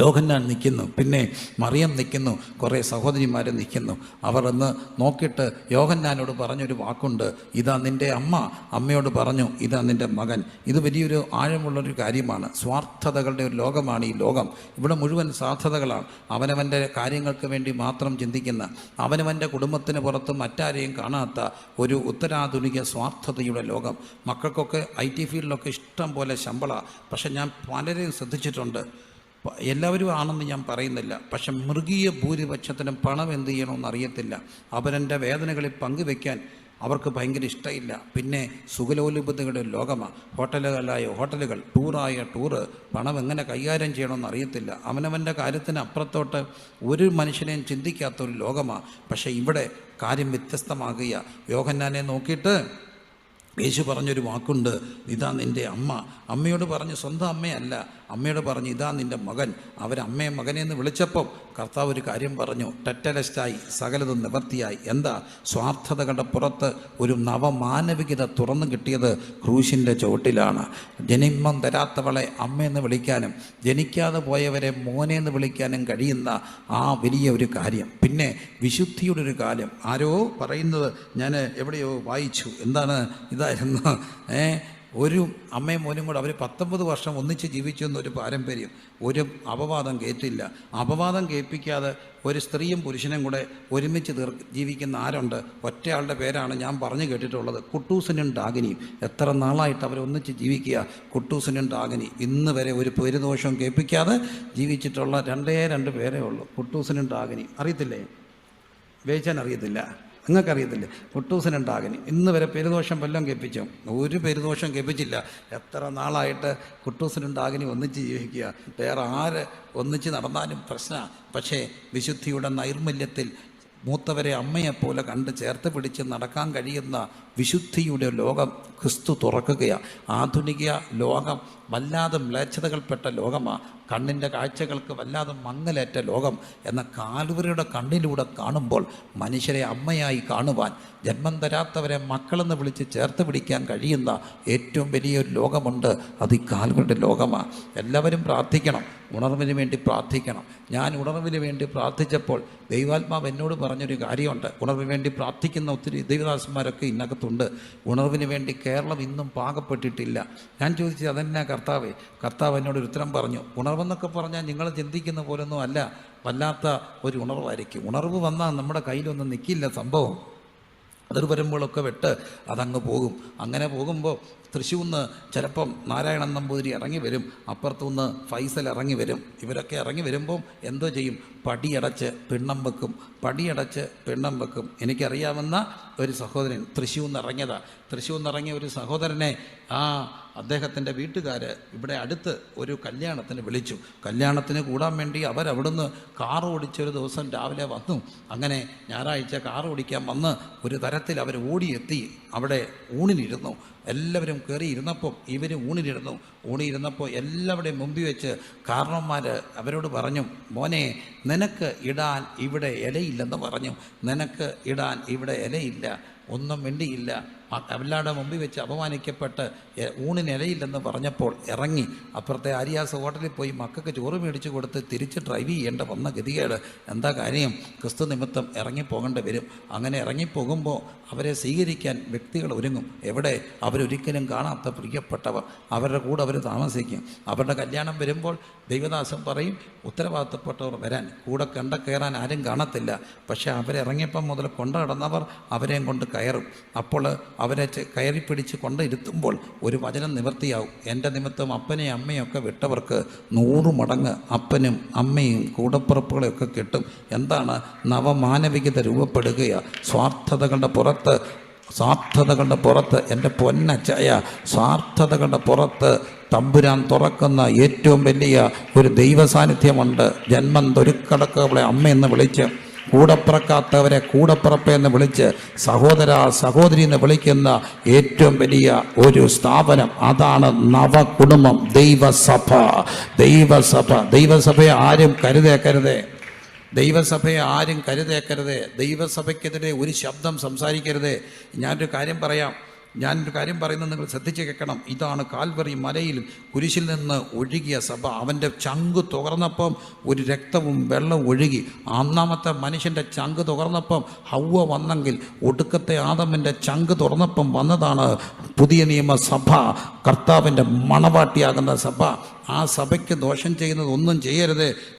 യോഹന്നാൻ നിൽക്കുന്നു. പിന്നെ മറിയം നിൽക്കുന്നു. കുറേ സഹോദരിമാർ നിൽക്കുന്നു. അവർ അന്ന് നോക്കിയിട്ട് യോഹന്നാനോട് പറഞ്ഞൊരു വാക്കുണ്ട്. ഇതാ നിന്റെ അമ്മ. അമ്മയോട് പറഞ്ഞു ഇതാ നിന്റെ മകൻ. ഇത് വലിയൊരു ആഴമുള്ളൊരു കാര്യമാണ്. സ്വാർത്ഥതകളുടെ ഒരു ലോകമാണ് ഈ ലോകം. ഇവിടെ മുഴുവൻ സാധ്യതകളാണ്. അവനവന്റെ കാര്യങ്ങൾക്ക് വേണ്ടി മാത്രം ചിന്തിക്കുന്ന അവനവന്റെ കുടുംബത്തിന് പുറത്ത് മറ്റാരെയും കാണാത്ത ഒരു ഉത്തരാധുനിക സ്വാർത്ഥതയുടെ ലോകം. മക്കൾക്കൊക്കെ ഐ ടി ഫീൽഡിലൊക്കെ ഇഷ്ടം പോലെ ശമ്പള. പക്ഷെ ഞാൻ പലരെയും ശ്രദ്ധിച്ചിട്ടുണ്ട്. എല്ലാവരും ആണെന്ന് ഞാൻ പറയുന്നില്ല. പക്ഷെ മൃഗീയ ഭൂരിപക്ഷത്തിനും പണം എന്ത് ചെയ്യണമെന്ന് അറിയത്തില്ല. അവരെന്റെ വേദനകളിൽ പങ്കുവെക്കാൻ അവർക്ക് ഭയങ്കര ഇഷ്ടമില്ല പിന്നെ സുഖലോലുപതയുടെ ലോകമാണ് ഹോട്ടലുകളായ ഹോട്ടലുകൾ ടൂറായ ടൂറ് പണം എങ്ങനെ കൈകാര്യം ചെയ്യണമെന്ന് അറിയത്തില്ല. അവനവന്റെ കാര്യത്തിന് അപ്പുറത്തോട്ട് ഒരു മനുഷ്യനെയും ചിന്തിക്കാത്ത ഒരു ലോകമാണ് പക്ഷേ ഇവിടെ കാര്യം വ്യത്യസ്തമാകുക യോഹന്നാനെ നോക്കിയിട്ട് യേശു പറഞ്ഞൊരു വാക്കുണ്ട്. ഇതാ നിന്റെ അമ്മ. അമ്മയോട് പറഞ്ഞ് സ്വന്തം അമ്മയല്ല. അമ്മയോട് പറഞ്ഞു ഇതാ നിന്റെ മകൻ. അവരമ്മയെ മകനെ എന്ന് വിളിച്ചപ്പം കർത്താവ് ഒരു കാര്യം പറഞ്ഞു ടെറ്റലസ്റ്റായി സകലതും നിവർത്തിയായി. എന്താ? സ്വാർത്ഥതകളുടെ പുറത്ത് ഒരു നവമാനവികത തുറന്നു കിട്ടിയത് ക്രൂശിന്റെ ചുവട്ടിലാണ്. ജനിമം തരാത്തവളെ അമ്മയെന്ന് വിളിക്കാനും ജനിക്കാതെ പോയവരെ മോനെ എന്ന് വിളിക്കാനും കഴിയുന്ന ആ വലിയ ഒരു കാര്യം. പിന്നെ വിശുദ്ധിയുടെ ഒരു കാര്യം. ആരോ പറയുന്നത് ഞാൻ എവിടെയോ വായിച്ചു. എന്താണ്? ഇതായിരുന്നു ഏ ഒരു അമ്മയും മോനും കൂടെ അവർ പത്തൊമ്പത് വർഷം ഒന്നിച്ച് ജീവിച്ചു എന്നൊരു പാരമ്പര്യം. ഒരു അപവാദം കേറ്റില്ല അപവാദം കേൾപ്പിക്കാതെ ഒരു സ്ത്രീയും പുരുഷനും കൂടെ ഒരുമിച്ച് തീർ ജീവിക്കുന്ന ആരുണ്ട്? ഒറ്റയാളുടെ പേരാണ് ഞാൻ പറഞ്ഞു കേട്ടിട്ടുള്ളത്. കുട്ടൂസിനും ഡാഗിനിയും. എത്ര നാളായിട്ട് അവർ ഒന്നിച്ച് ജീവിക്കുക? കുട്ടൂസിനും ഡാഗിനി. ഇന്ന് വരെ ഒരു പേരുദോഷവും കേൾപ്പിക്കാതെ ജീവിച്ചിട്ടുള്ള രണ്ടേ രണ്ട് പേരേ ഉള്ളൂ. കുട്ടൂസിനും ഡാഗിനി. അറിയത്തില്ലേ? വേച്ചാൻ അറിയത്തില്ല. നിങ്ങൾക്കറിയത്തില്ലേ? കുട്ടൂസനുണ്ടാകനി. ഇന്ന് വരെ പെരുദോഷം വല്ലതും കേൾപ്പിച്ചോ? ഒരു പെരുദോഷം കേൾപ്പിച്ചില്ല. എത്ര നാളായിട്ട് കുട്ടൂസനുണ്ടാകിനി ഒന്നിച്ച് ജീവിക്കുക? വേറെ ആര് ഒന്നിച്ച് നടന്നാലും പ്രശ്നമാണ് പക്ഷേ വിശുദ്ധിയുടെ നൈർമല്യത്തിൽ മൂത്തവരെ അമ്മയെപ്പോലെ കണ്ട് ചേർത്ത് പിടിച്ച് നടക്കാൻ കഴിയുന്ന വിശുദ്ധിയുടെ ലോകം ക്രിസ്തു തുറക്കുകയാണ് ആധുനിക ലോകം വല്ലാതെ മ്ലേച്ഛതകൾപ്പെട്ട ലോകമാണ് കണ്ണിന്റെ കാഴ്ചകൾക്ക് വല്ലാതെ മങ്ങലേറ്റ ലോകം എന്ന കാൽവരിയുടെ കണ്ണിലൂടെ കാണുമ്പോൾ മനുഷ്യരെ അമ്മയായി കാണുവാൻ ജന്മം തരാത്തവരെ മക്കളെന്ന് വിളിച്ച് ചേർത്ത് പിടിക്കാൻ കഴിയുന്ന ഏറ്റവും വലിയൊരു ലോകമുണ്ട്. അത് ഈ കാൽവരുടെ ലോകമാണ് എല്ലാവരും പ്രാർത്ഥിക്കണം. ഉണർവിന് വേണ്ടി പ്രാർത്ഥിക്കണം. ഞാൻ ഉണർവിന് വേണ്ടി പ്രാർത്ഥിച്ചപ്പോൾ ദൈവാത്മാവ് എന്നോട് പറഞ്ഞൊരു കാര്യമുണ്ട്. ഉണർവിന് വേണ്ടി പ്രാർത്ഥിക്കുന്ന ഒത്തിരി ദൈവദാസന്മാരൊക്കെ ഇന്നകത്തുണ്ട് ഉണർവിന് വേണ്ടി കേരളം ഇന്നും പാകപ്പെട്ടിട്ടില്ല. ഞാൻ ചോദിച്ചത് അതെന്നാ കർത്താവേ. കർത്താവ് എന്നോട് ഒരു ഉത്തരം പറഞ്ഞു. ഉണർവെന്നൊക്കെ പറഞ്ഞാൽ നിങ്ങൾ ചിന്തിക്കുന്ന പോലൊന്നും അല്ല. വല്ലാത്ത ഒരു ഉണർവായിരിക്കും. ഉണർവ് വന്നാൽ നമ്മുടെ കയ്യിലൊന്നും നിൽക്കില്ല സംഭവം. അതിർ വരുമ്പോഴൊക്കെ വിട്ട് അതങ്ങ് പോകും. അങ്ങനെ പോകുമ്പോൾ തൃശ്ശൂർന്ന് ചിലപ്പം നാരായണൻ നമ്പൂതിരി ഇറങ്ങി വരും. അപ്പുറത്തുനിന്ന് ഫൈസൽ ഇറങ്ങി വരും. ഇവരൊക്കെ ഇറങ്ങി വരുമ്പോൾ എന്തോ ചെയ്യും? പടിയടച്ച് പിണ്ണം വെക്കും. പടിയടച്ച് പിണ്ണം വെക്കും. എനിക്കറിയാവുന്ന ഒരു സഹോദരൻ തൃശ്ശൂർന്ന് ഇറങ്ങിയതാ. തൃശ്ശൂർന്ന് ഇറങ്ങിയ ഒരു സഹോദരനെ ആ അദ്ദേഹത്തിന്റെ വീട്ടുകാർ ഇവിടെ അടുത്ത് ഒരു കല്യാണത്തിന് വിളിച്ചു. കല്യാണത്തിന് കൂടാൻ വേണ്ടി അവരവിടുന്ന് കാർ ഓടിച്ചൊരു ദിവസം രാവിലെ വന്നു. അങ്ങനെ ഞായറാഴ്ച കാർ ഓടിക്കാൻ വന്ന് ഒരു തരത്തിൽ അവർ ഓടിയെത്തി. അവിടെ ഊണിനിരുന്നു. എല്ലാവരും കയറി ഇരുന്നപ്പോൾ ഇവർ ഊണിനിരുന്നു ഊണിയിരുന്നപ്പോൾ എല്ലാവരുടെയും മുമ്പിൽ വെച്ച് കാരണവന്മാർ അവരോട് പറഞ്ഞു മോനെ നിനക്ക് ഇടാൻ ഇവിടെ ഇലയില്ലെന്ന് പറഞ്ഞു. നിനക്ക് ഇടാൻ ഇവിടെ ഇലയില്ല ഒന്നും വേണ്ടിയില്ല എല്ലാവരുടെ മുമ്പിൽ വെച്ച് അപമാനിക്കപ്പെട്ട് ഊണിനിലയില്ലെന്ന് പറഞ്ഞപ്പോൾ ഇറങ്ങി. അപ്പുറത്തെ ആര്യാസ് ഹോട്ടലിൽ പോയി മക്കൾക്ക് ചോറ് മേടിച്ച് കൊടുത്ത് തിരിച്ച് ഡ്രൈവ് ചെയ്യേണ്ട വന്ന ഗതികേട്. എന്താ കാര്യം? ക്രിസ്തു നിമിത്തം ഇറങ്ങിപ്പോകേണ്ടി വരും. അങ്ങനെ ഇറങ്ങിപ്പോകുമ്പോൾ അവരെ സ്വീകരിക്കാൻ വ്യക്തികൾ ഒരുങ്ങും. എവിടെ? അവരൊരിക്കലും കാണാത്ത പ്രിയപ്പെട്ടവർ അവരുടെ കൂടെ അവർ താമസിക്കും. അവരുടെ കല്യാണം വരുമ്പോൾ ദൈവദാസൻ പറയും ഉത്തരവാദിത്തപ്പെട്ടവർ വരാൻ കൂടെ കണ്ട കയറാൻ ആരും കാണത്തില്ല. പക്ഷേ അവരിറങ്ങിയപ്പം മുതൽ കൊണ്ട കിടന്നവർ അവരെയും കൊണ്ട് കയറും. അപ്പോൾ അവരെ കയറി പിടിച്ച് കൊണ്ട് ഇരുത്തുമ്പോൾ ഒരു വചനം നിവർത്തിയാവും. എന്റെ നിമിത്തം അപ്പനെയും അമ്മയും ഒക്കെ വിട്ടവർക്ക് നൂറ് മടങ്ങ് അപ്പനും അമ്മയും കൂടപ്പുറപ്പുകളെയൊക്കെ കിട്ടും. എന്താണ്? നവമാനവികത രൂപപ്പെടുകയാണ് സ്വാർത്ഥതകളുടെ പുറത്ത് സ്വാർത്ഥതകളുടെ പുറത്ത് എന്റെ പൊന്നച്ചയ സ്വാർത്ഥതകളുടെ പുറത്ത് തമ്പുരാൻ തുറക്കുന്ന ഏറ്റവും വലിയ ഒരു ദൈവ സാന്നിധ്യമുണ്ട് ജന്മം തൊരുക്കടക്കവളെ അമ്മയെന്ന് വിളിച്ച് കൂടപ്പിറക്കാത്തവരെ കൂടപ്പിറപ്പ് എന്ന് വിളിച്ച് സഹോദര സഹോദരി എന്ന് വിളിക്കുന്ന ഏറ്റവും വലിയ ഒരു സ്ഥാപനം അതാണ് നവകുടുംബം ദൈവസഭ. ദൈവസഭ. ദൈവസഭയെ ആരും കരുതേക്കരുതേ ദൈവസഭയെ ആരും കരുതേക്കരുത്. ദൈവസഭയ്ക്കെതിരെ ഒരു ശബ്ദം സംസാരിക്കരുത്. ഞാനൊരു കാര്യം പറയാം. ഞാനൊരു കാര്യം പറയുന്നത് നിങ്ങൾ ശ്രദ്ധിച്ച് കേൾക്കണം. ഇതാണ് കാൽവറി മലയിൽ കുരിശിൽ നിന്ന് ഒഴുകിയ സഭ. അവന്റെ ചങ്ക് തുകർന്നപ്പം ഒരു രക്തവും വെള്ളവും ഒഴുകി. ഒന്നാമത്തെ മനുഷ്യന്റെ ചങ്ക് തുകർന്നപ്പം ഹൗവ വന്നെങ്കിൽ ഒടുക്കത്തെ ആദമിന്റെ ചങ്ക് തുറന്നപ്പം വന്നതാണ് പുതിയ നിയമസഭ കർത്താവിന്റെ മണവാട്ടിയാകുന്ന സഭ. ആ സഭയ്ക്ക് ദോഷം ചെയ്യുന്നത് ഒന്നും ചെയ്യരുത്.